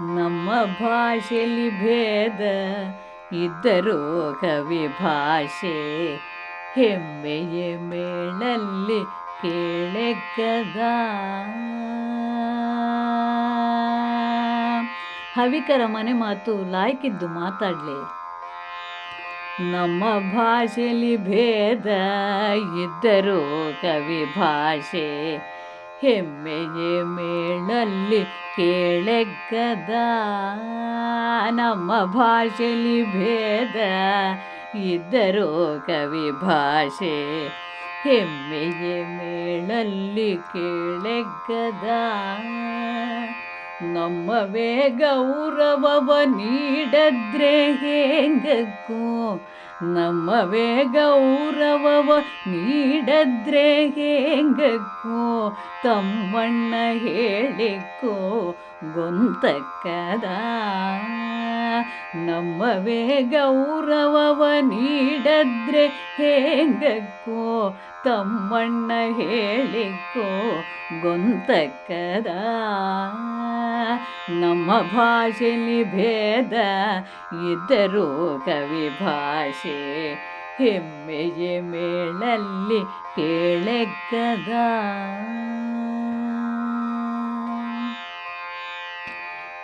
ನಮ್ಮ ಭಾಷೆಯಲ್ಲಿ ಭೇದ ಇದ್ದರೂ ಕವಿ ಭಾಷೆ ಹೆಮ್ಮೆಯ ಮೇಳಲ್ಲಿ ಕೇಳೆಕ್ಕದ. ಹವಿಕರ ಮನೆ ಮಾತು ಲಾಯ್ಕಿದ್ದು ಮಾತಾಡಲಿ. ನಮ್ಮ ಭಾಷೆಯಲ್ಲಿ ಭೇದ ಇದ್ದರೂ ಕವಿ ಭಾಷೆ ಹೆಮ್ಮೆಯ ಮೇಳಲ್ಲಿ ಕೇಳೆಗ್ಗದ ನಮ್ಮ ಭಾಷೆಯಲ್ಲಿ ಭೇದ ಇದ್ದರೂ ಕವಿ ಭಾಷೆ. ಹೆಮ್ಮೆಯ ಮೇಳಲ್ಲಿ ಕೇಳೆಕ್ಕದ ನಮ್ಮವೇ ಗೌರವವ ನೀಡದ್ರೆ ಹೇಗಕ್ಕೂ? ನಮ್ಮವೇ ಗೌರವವ ನೀಡದ್ರೆ ಹೇಗಕ್ಕೂ? ತಮ್ಮಣ್ಣ ಹೇಳಿಕೋ ಗೊಂತಕ್ಕದ ನಮ್ಮವೇ ಗೌರವವ ನೀಡದ್ರೆ ಹೇಗಕ್ಕೋ? ತಮ್ಮಣ್ಣ ಹೇಳಿಕೋ, ಗೊಂತಕ್ಕದ? ನಮ್ಮ ಭಾಷೆಲಿ ಭೇದ ಇದ್ದರೂ ಕವಿ ಭಾಷೆ ಹೆಮ್ಮೆಯ ಮೇಳಲ್ಲಿ ಕೇಳೆಕ್ಕದ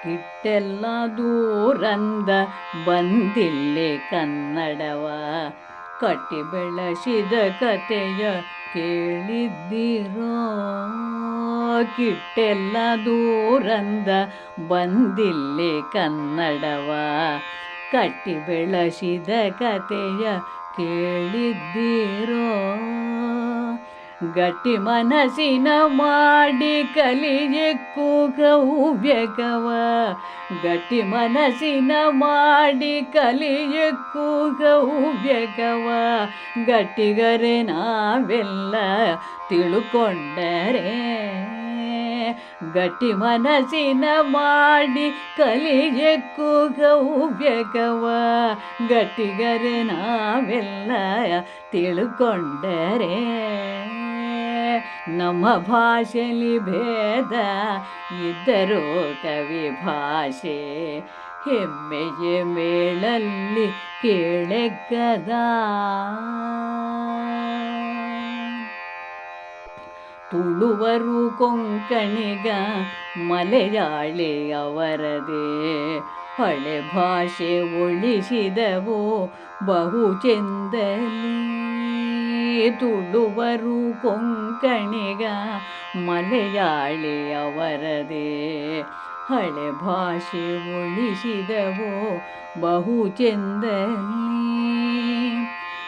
ಕಿಟ್ಟೆಲ್ಲ ದೂರಂದ ಬಂದಿಲ್ಲಿ ಕನ್ನಡವ. ಕಟ್ಟಿ ಬೆಳಸಿದ ಕತೆಯ ಕೇಳಿದ್ದೀರೋ? ಕಿಟ್ಟೆಲ್ಲ ದೂರಂದ ಬಂದಿಲ್ಲಿ ಕನ್ನಡವ. ಕಟ್ಟಿ ಬೆಳಸಿದ ಕತೆಯ ಕೇಳಿದ್ದಿರೋ? ಗಟ್ಟಿ ಮನಸ್ಸಿನ ಮಾಡಿ ಕಲಿಯಕ್ಕೂ ಕೂಗವ್ಯಗವ ಗಟ್ಟಿ ಮನಸ್ಸಿನ ಮಾಡಿ ಕಲಿಯಕ್ಕೂ ಕೂಗವ್ಯಗವ ಗಟ್ಟಿಗರೆ ನಾವೆಲ್ಲ ತಿಳ್ಕೊಂಡರೆ ಗಟ್ಟಿ ಮನಸ್ಸಿನ ಮಾಡಿ ಕಲಿಯಕ್ಕೂ ಕೂಗವ್ಯಗವ ಗಟ್ಟಿಗರೆ ನಾವೆಲ್ಲ ತಿಳ್ಕೊಂಡರೆ ನಮ್ಮ ಭಾಷೆಲಿ ಭೇದ ಇದ್ದರೂ ಕವಿ ಭಾಷೆ ಹೆಮ್ಮೆಯ ಮೇಳಲ್ಲಿ ಕೇಳೆಗ್ಗದ ತುಳುವರು ಕೊಂಕಣಿಗ ಮಲೆಯಾಳಿ ಅವರದೇ. ಹಳೆ ಭಾಷೆ ಉಳಿಸಿದವು ಬಹು ಚೆಂದಲಿ ತುಳುವರು ಕೊಂಕಣಿಗ ಮಲೆಯಾಳಿಯವರದೇ ಹಳೆ ಭಾಷೆ ಉಳಿಸಿದವು ಬಹು ಚೆಂದಲ್ಲಿ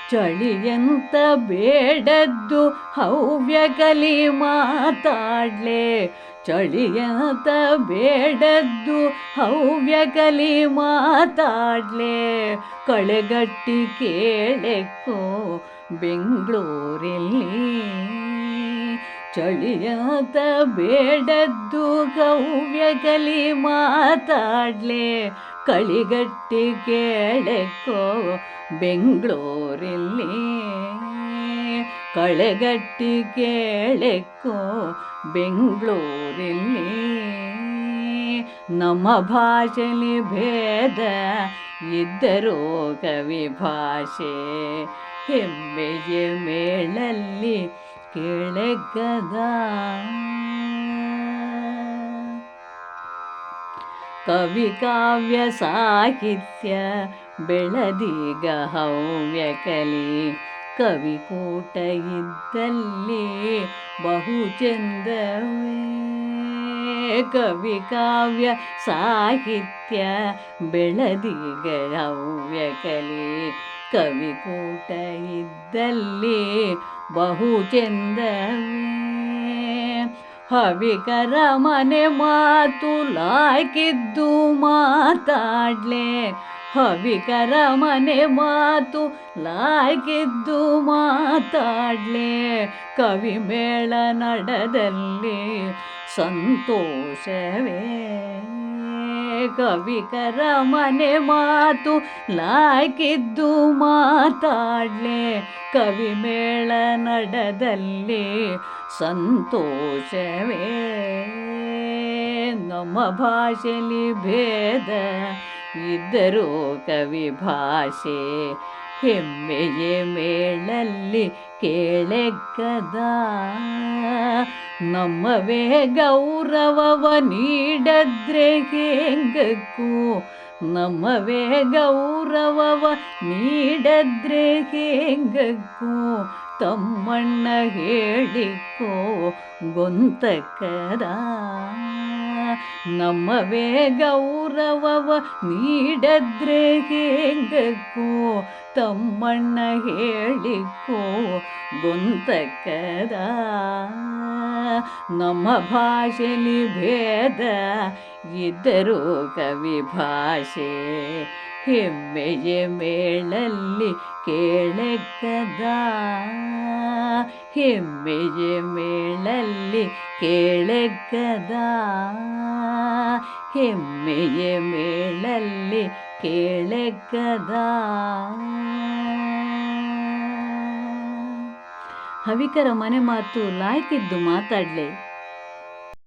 ಚಳಿಯಂತ ಬೇಡದ್ದು ಹವ್ಯ ಕಲಿ ಮಾತಾಡ್ಲೆ ಚಳಿಯಂತ ಬೇಡದ್ದು ಹವ್ಯ ಕಲಿ ಮಾತಾಡ್ಲೆ. ಕಳೆಗಟ್ಟಿ ಕೇಳೆಕ್ಕೋ ಬೆಂಗಳೂರಲ್ಲಿ ಚಳಿಯಂತ ಬೇಡದ್ದು ಕಲಿ ಮಾತಾಡ್ಲೆ. ಕಳಿಗಟ್ಟಿ ಕೇಳೆಕ್ಕೋ ಬೆಂಗಳೂರಲ್ಲಿ ಕಳೆಗಟ್ಟಿ ಕೇಳೆಕ್ಕೋ ಬೆಂಗಳೂರಿಲ್ಲಿ. ನಮ್ಮ ಭಾಷೆಲಿ ಭೇದ ಇದ್ದರೂ ಕವಿ ಭಾಷೆ ಹೆಮ್ಮೆಯ ಮೇಳಲ್ಲಿ ಕೇಳೆಗದ. ಕವಿ ಕಾವ್ಯ ಸಾಹಿತ್ಯ ಬೆಳದೀಗ ಹವ್ಯ ಕಲಿ. ಕವಿಕೂಟ ಇದ್ದಲ್ಲಿ ಬಹು ಚಂದವೇ ಕವಿ ಕಾವ್ಯ ಸಾಹಿತ್ಯ ಬೆಳದಿಗ ಹವ್ಯ ಕವಿ ಕವಿಕೂಟ ಇದ್ದಲ್ಲಿ ಬಹು ಹವಿಕರ ಮನೆ ಮಾತು ಲಾಕಿದ್ದು ಮಾತಾಡ್ಲೆ. ಹವಿಕರ ಮನೆ ಮಾತು ಲಾಗಿದ್ದು ಮಾತಾಡ್ಲೆ. ಕವಿ ಮೇಳ ನಡೆದಲ್ಲಿ ಸಂತೋಷವೇ. ಕವಿಕರ ಮನೆ ಮಾತು ಲಾಗಿದ್ದು ಮಾತಾಡ್ಲೆ. ಕವಿ ಮೇಳ ನಡೆದಲ್ಲಿ ಸಂತೋಷವೇ. ನಮ್ಮ ಭಾಷೆಲಿ ಭೇದ ಇದ್ದರೂ ಕವಿ ಭಾಷೆ ಹೆಮ್ಮೆಯ ಮೇಳಲ್ಲಿ ಕೇಳೆಕ್ಕದ ನಮ್ಮವೇ ಗೌರವವ ನೀಡದ್ರೆ ಹೆಂಗಕ್ಕೂ? ನಮ್ಮವೇ ಗೌರವವ ನೀಡದ್ರೆ ಹೆಂಗಕ್ಕೂ? ತಮ್ಮಣ್ಣ ಹೇಳಿಕೋ ಗೊಂತಕ್ಕದ ನಮ್ಮವೇ ಗೌರವವ ನೀಡದ್ರೆ ಹೆಂಗಕ್ಕೂ? ತಮ್ಮಣ್ಣ ಹೇಳಿಕೋ ಗೊಂತಕ್ಕದ ನಮ್ಮ ಭಾಷೆಲಿ ಭೇದ ಇದ್ದರೂ ಕವಿ ಭಾಷೆ. ಹೆಮ್ಮೆಯ ಮೇಳಲ್ಲಿ ಕೇಳೆಕ್ಕದ ಹೆಮ್ಮೆಯ ಮೇಳಲ್ಲಿ ಕೇಳೆಕ್ಕದ ಹೆಮ್ಮೆಯ ಮೇಳಲ್ಲಿ ಕೇಳೆಕ್ಕದ ಹವಿಕರ ಮನೆ ಮಾತು ಲಾಯ್ಕಿದ್ದು ಮಾತಾಡ್ಲೆ.